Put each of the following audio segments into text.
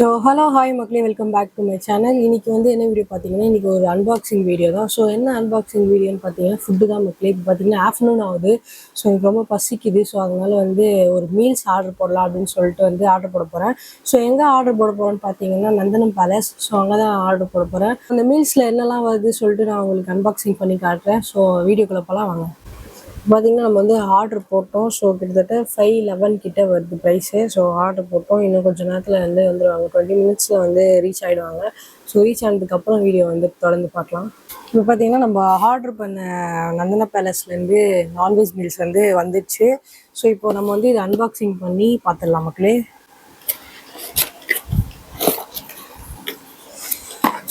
So hello hi மக்களே welcome back to my channel இன்னைக்கு வந்து என்ன வீடியோ பார்த்தீங்கன்னா இன்னைக்கு ஒரு அன்பாக்சிங் வீடியோ தான். ஸோ என்ன அன்பாக்சிங் வீடியோன்னு பார்த்தீங்கன்னா ஃபுட்டு தான் மக்களே. இப்போ பார்த்தீங்கன்னா ஆஃப்டர்நூன் ஆகுது. ஸோ எனக்கு ரொம்ப பசிக்குது. ஸோ அதனால வந்து ஒரு மீல்ஸ் ஆர்டர் போடலாம் அப்படின்னு சொல்லிட்டு வந்து ஆர்டர் போட போகிறேன் ஸோ எங்கே ஆர்டர் போட போகிறேன்னு பார்த்தீங்கன்னா நந்தனம் பேலஸ் ஸோ அங்கே தான் ஆர்டர் போட போகிறேன் அந்த மீல்ஸில் என்னெல்லாம் வருது சொல்லிட்டு நான் உங்களுக்கு அன்பாக்சிங் பண்ணி காட்டுறேன். ஸோ வீடியோக்குள்ளே போகலாம் வாங்க. பார்த்தீங்கன்னா நம்ம வந்து ஆர்டர் போட்டோம். ஸோ கிட்டத்தட்ட ஃபைவ் லெவன் கிட்ட வருது ப்ரைஸு ஸோ ஆர்டர் போட்டோம். இன்னும் கொஞ்சம் நேரத்தில் வந்து வந்துடுவாங்க டுவெண்ட்டி மினிட்ஸில் வந்து ரீச் ஆகிடுவாங்க ஸோ ரீச் ஆனதுக்கப்புறம் வீடியோ வந்து தொடர்ந்து பார்க்கலாம். இப்போ பார்த்தீங்கன்னா நம்ம ஆர்டர் பண்ண நந்தன பேலஸ்லேருந்து நான்வெஜ் மீல்ஸ் வந்து வந்துடுச்சு. ஸோ இப்போ நம்ம வந்து இதை அன்பாக்சிங் பண்ணி பார்த்துடலாம் மக்களே.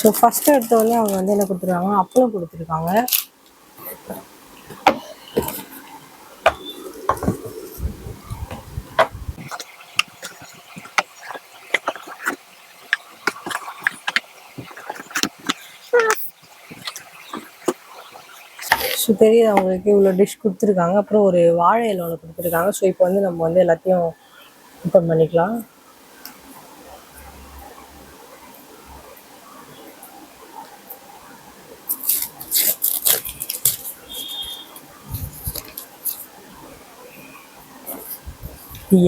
ஸோ ஃபஸ்ட்டு எடுத்த வந்து அவங்க வந்து என்ன கொடுத்துருக்காங்க? அப்பளம் கொடுத்துருக்காங்க. ஸோ தெரியுது அவங்களுக்கு இவ்வளோ டிஷ் கொடுத்துருக்காங்க. அப்புறம் ஒரு வாழை இலையில் கொடுத்துருக்காங்க. ஸோ இப்போ வந்து நம்ம வந்து எல்லாத்தையும் ஓப்பன் பண்ணிக்கலாம்.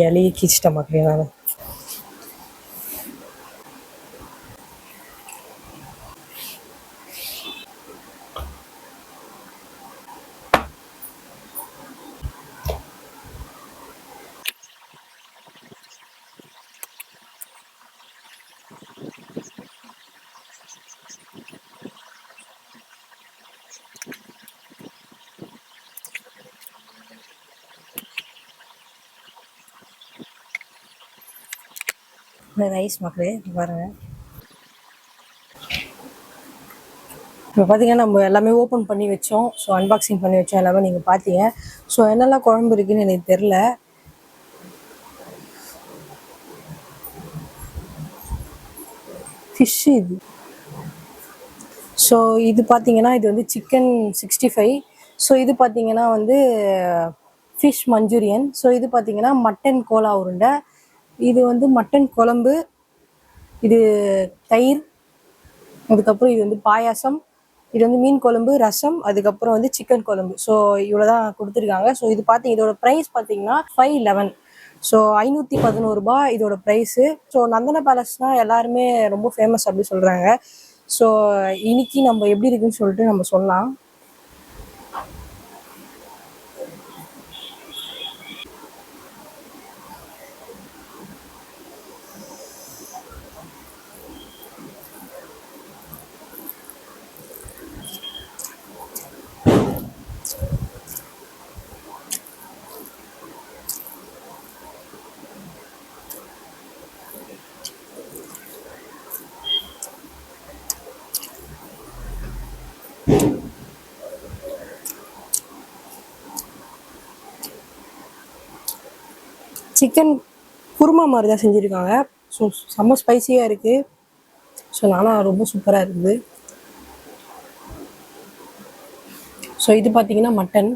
இலையை கீச்சிட்ட மாதிரி நான். ரைஸ் மக்களே வரேன் இப்போ பார்த்தீங்கன்னா நம்ம எல்லாமே ஓப்பன் பண்ணி வச்சோம். ஸோ அன்பாக்சிங் பண்ணி வச்சோம் எல்லாமே நீங்கள் பார்த்தீங்க ஸோ என்னெல்லாம் குழம்பு இருக்குன்னு எனக்கு தெரில ஃபிஷ் இது. ஸோ இது பார்த்தீங்கன்னா இது வந்து சிக்கன் சிக்ஸ்டி ஃபைவ் ஸோ இது பார்த்தீங்கன்னா வந்து ஃபிஷ் மஞ்சூரியன் ஸோ இது பார்த்தீங்கன்னா மட்டன் கோலா உருண்டை. இது வந்து மட்டன் குழம்பு இது தயிர் அதுக்கப்புறம் இது வந்து பாயாசம் இது வந்து மீன் குழம்பு ரசம் அதுக்கப்புறம் வந்து சிக்கன் குழம்பு. ஸோ இவ்வளோ தான் கொடுத்துருக்காங்க. ஸோ இது பார்த்தீங்க இதோட ப்ரைஸ் பார்த்தீங்கன்னா ஃபைவ் லெவன் ஸோ ஐநூற்றி பதினோருபா இதோட ப்ரைஸு ஸோ நந்தன பேலஸ்னால் எல்லாருமே ரொம்ப ஃபேமஸ் அப்படின்னு சொல்கிறாங்க ஸோ இன்னைக்கு நம்ம எப்படி இருக்குன்னு சொல்லிட்டு நம்ம சொல்லலாம். சிக்கன் குருமா மாதிரி தான் செஞ்சுருக்காங்க. ஸோ செம்ம ஸ்பைசியாக இருக்குது ஸோ நானும் ரொம்ப சூப்பராக இருக்குது. ஸோ இது பார்த்தீங்கன்னா மட்டன்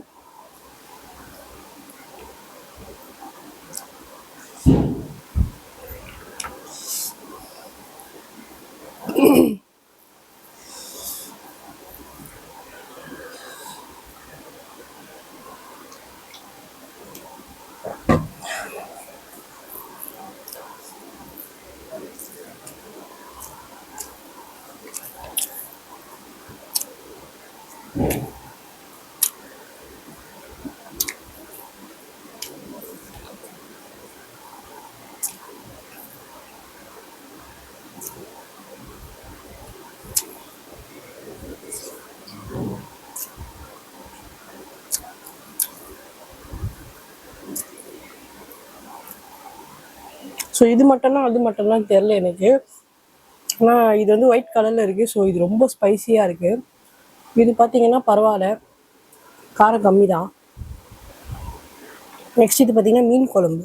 ஸோ இது மட்டும்னா அது மட்டும்லாம் தெரில எனக்கு. ஆனால் இது வந்து ஒயிட் கலரில் இருக்குது ஸோ இது ரொம்ப ஸ்பைசியாக இருக்குது இது பார்த்தீங்கன்னா பரவாயில்ல. காரம் கம்மி தான் நெக்ஸ்ட் இது பார்த்தீங்கன்னா மீன் குழம்பு.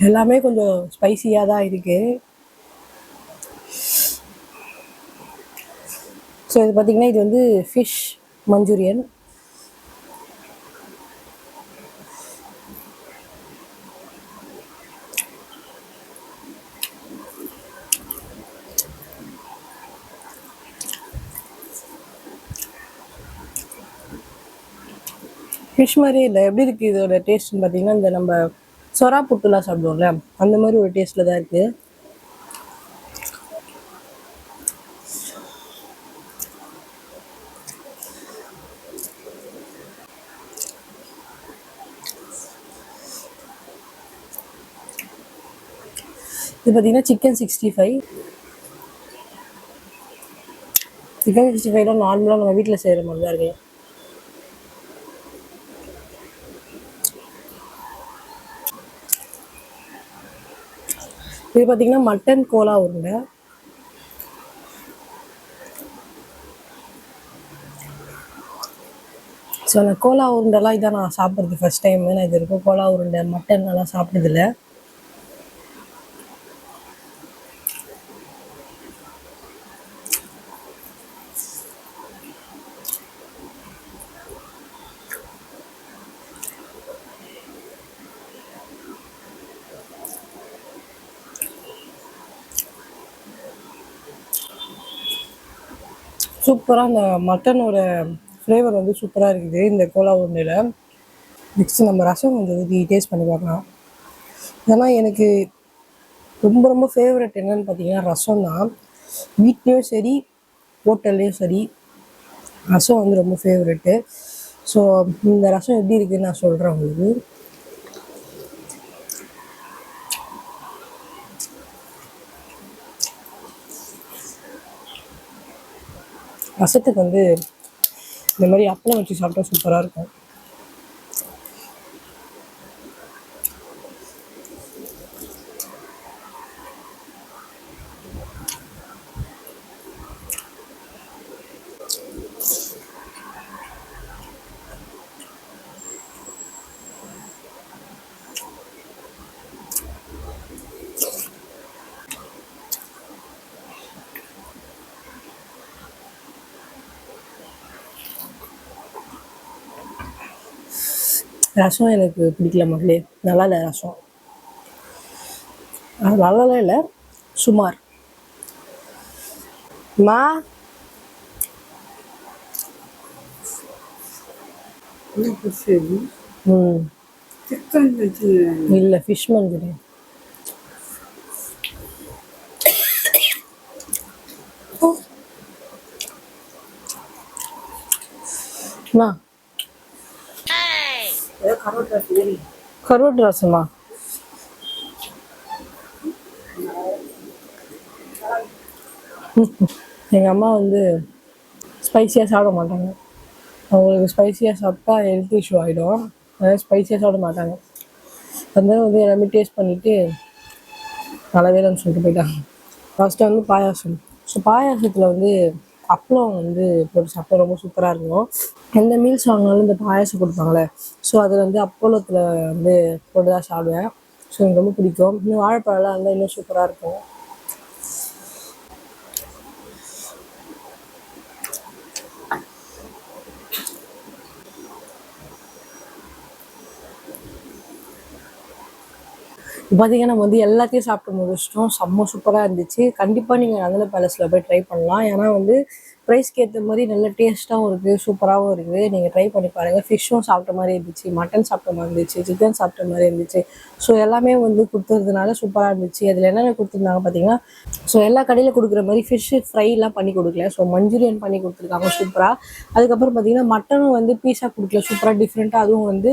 எல்லாமே கொஞ்சம் ஸ்பைசியாக தான் இருக்குது ஸோ இது பார்த்திங்கன்னா இது வந்து ஃபிஷ் மஞ்சூரியன் ஃபிஷ் மாதிரியே இல்லை. எப்படி இருக்குது இதோட டேஸ்ட்னு பார்த்தீங்கன்னா இந்த நம்ம சொரா புட்டுலாம் சாப்பிடுவோம்ல அந்த மாதிரி ஒரு டேஸ்ட்டில் தான் இருக்குது இது பார்த்தீங்கன்னா chicken sixty five chicken sixty ஃபைவ்லாம் நார்மலாக நம்ம வீட்டில் செய்கிற மாதிரி தான் இருக்குது இது பார்த்தீங்கன்னா மட்டன் கோலா உருண்டை. ஸோ அந்த கோலா உருண்டைலாம் இதான் நான் சாப்பிட்றது ஃபர்ஸ்ட் டைம் நான் இது வரைக்கும் கோலா உருண்டை மட்டன் எல்லாம் சாப்பிட்டதில்ல. சூப்பராக அந்த மட்டனோட ஃப்ளேவர் வந்து சூப்பராக இருக்குது. இந்த கோலா உருண்டையில். நெக்ஸ்ட்டு நம்ம ரசம் கொஞ்சம் ஊற்றி டேஸ்ட் பண்ணி பார்க்கலாம். ஏன்னா எனக்கு ரொம்ப ரொம்ப ஃபேவரட் என்னன்னு பார்த்தீங்கன்னா ரசம் தான். வீட்லேயும் சரி ஹோட்டல்லையும் சரி ரசம் வந்து ரொம்ப ஃபேவரெட்டு ஸோ இந்த ரசம் எப்படி இருக்குன்னு நான் சொல்கிறேன் உங்களுக்கு. ரசத்துக்கு வந்து இந்த மாதிரி அப்பளம் வச்சு சாப்பிட்டா சூப்பராக இருக்கும். ரசம் எனக்கு பிடிக்கல மக்களே நல்லா இல்லை ரசம் நல்லாலாம் இல்லை சுமார். மா? இல்லை ஃபிஷ் மஞ்சூரியன். அம்மா கரோட்டா ரசமா எங்கள் அம்மா வந்து ஸ்பைசியாக சாப்பிட மாட்டாங்க. அவங்களுக்கு ஸ்பைசியாக சாப்பிட்டா ஹெல்த் இஷ்யூ ஆகிடும் அதனால் ஸ்பைசியாக சாப்பிட மாட்டாங்க. அதனால வந்து எல்லாமே டேஸ்ட் பண்ணிவிட்டு நல்லாவே இல்லைன்னு சொல்லிட்டு போயிட்டாங்க. ஃபஸ்ட்டு வந்து பாயாசம். ஸோ பாயாசத்தில் வந்து அப்பளம் வந்து போட்டு சாப்பிட்டா ரொம்ப சூப்பராக இருக்கும். எந்த மீல்ஸ் வாங்கினாலும் இந்த பாயாசம் கொடுப்பாங்களே ஸோ அதில் வந்து அப்பளத்தில் வந்து போட்டு தான் சாப்பிடுவேன். ஸோ எனக்கு ரொம்ப பிடிக்கும். இன்னும் வாழைப்பழம்லாம் இருந்தால் இன்னும் சூப்பராக இருக்கும். பார்த்தீங்கன்னா நம்ம வந்து எல்லாத்தையும் சாப்பிட்டு முடிச்சிட்டோம். செம்ம சூப்பராக இருந்துச்சு. கண்டிப்பாக நீங்கள் நந்தன பேலஸில் போய் ட்ரை பண்ணலாம். ஏன்னா வந்து ப்ரைஸ்க்கு ஏற்ற மாதிரி நல்ல டேஸ்ட்டாகவும் இருக்குது சூப்பராகவும் இருக்குது நீங்கள் ட்ரை பண்ணி பாருங்கள் ஃபிஷ்ஷும் சாப்பிட்ட மாதிரி இருந்துச்சு. மட்டன் சாப்பிட்ட மாதிரி இருந்துச்சு. சிக்கன் சாப்பிட்ட மாதிரி இருந்துச்சு. ஸோ எல்லாமே வந்து கொடுத்ததுனால சூப்பராக இருந்துச்சு. அதில் என்னென்ன கொடுத்துருந்தாங்க பார்த்தீங்கன்னா ஸோ எல்லா கடையில் கொடுக்குற மாதிரி ஃபிஷ்ஷு ஃப்ரைலாம் பண்ணி கொடுக்கல. ஸோ மஞ்சூரியன் பண்ணி கொடுத்துருக்காங்க சூப்பராக அதுக்கப்புறம் பார்த்தீங்கன்னா மட்டனும் வந்து பீஸாக கொடுக்கல. சூப்பராக டிஃப்ரெண்ட்டாக அதுவும் வந்து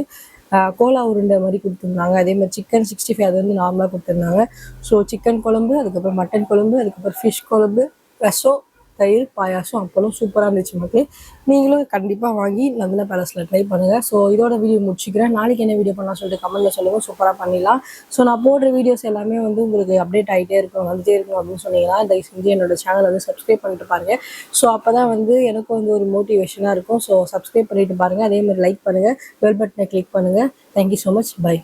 கோலா உருண்டை மாதிரி கொடுத்துருந்தாங்க. அதே மாதிரி சிக்கன் சிக்ஸ்டி ஃபைவ் அது வந்து நார்மலாக கொடுத்துருந்தாங்க. ஸோ சிக்கன் குழம்பு அதுக்கப்புறம் மட்டன் குழம்பு அதுக்கப்புறம் ஃபிஷ் குழம்பு ரசம் தயிர் பாயாசம் அப்பளம் சூப்பராக இருந்துச்சு மக்களே. நீங்களும் கண்டிப்பாக வாங்கி நந்தன பேலஸில் ட்ரை பண்ணுங்கள் ஸோ இதோட வீடியோ முடிச்சுக்கிறேன். நாளைக்கு என்ன வீடியோ பண்ணலாம் சொல்லிட்டு கமெண்ட்டில் சொல்லுங்கள் சூப்பராக பண்ணிடலாம். ஸோ நான் போடுற வீடியோஸ் எல்லாமே வந்து உங்களுக்கு அப்டேட் ஆகிட்டே இருக்கும் வந்துட்டே இருக்கும் அப்படின்னு சொன்னீங்கன்னா தயவு செஞ்சு என்னோட சேனல் வந்து சப்ஸ்கிரைப் பண்ணிட்டு பாருங்கள் ஸோ அப்போ தான் வந்து எனக்கும் வந்து ஒரு மோட்டிவேஷனாக இருக்கும். ஸோ சப்ஸ்கிரைப் பண்ணிட்டு பாருங்கள் அதே மாதிரி லைக் பண்ணுங்கள் பெல் பட்டனை கிளிக் பண்ணுங்கள் தேங்க்யூ ஸோ மச் பை